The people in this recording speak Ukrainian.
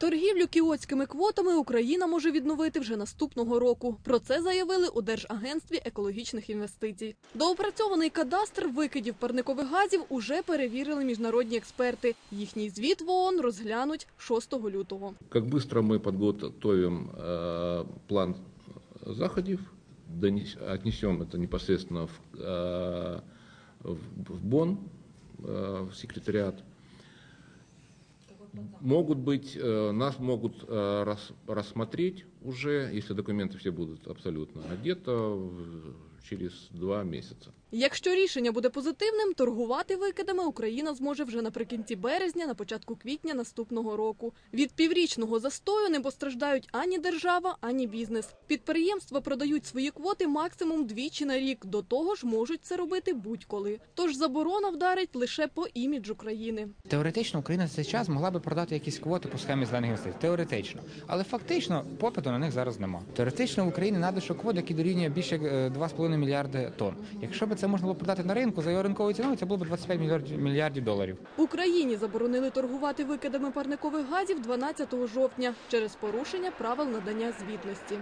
Торгівлю кіотськими квотами Україна може відновити вже наступного року. Про це заявили у Держагентстві екологічних інвестицій. Доопрацьований кадастр викидів парникових газів уже перевірили міжнародні експерти. Їхній звіт в ООН розглянуть 6 лютого. Как быстро мы подготовим э, план заходів, донес- отнесем это непосредственно в, э, в в БОН, э, в секретариат. Могут быть, э, нас могут э, рас- рассмотреть уже, если документы все будут абсолютно, где-то в- через два месяца. Якщо рішення буде позитивним, торгувати викидами Україна зможе вже наприкінці березня, на початку квітня наступного року. Від піврічного застою не постраждають ані держава, ані бізнес. Підприємства продають свої квоти максимум двічі на рік. До того ж, можуть це робити будь-коли. Тож заборона вдарить лише по іміджу країни. Теоретично Україна за цей час могла би продати якісь квоти по схемі зелених інвестицій. Теоретично. Але фактично попиту на них зараз нема. Теоретично в Україні надійшов квот, який дорівнює більше як, е, 2,5 мільярди тонн. Якщо б це можна було продати на ринку за його ринковою ціною, це було б 25 мільярдів, мільярдів доларів. Україні заборонили торгувати викидами парникових газів 12 жовтня через порушення правил надання звітності.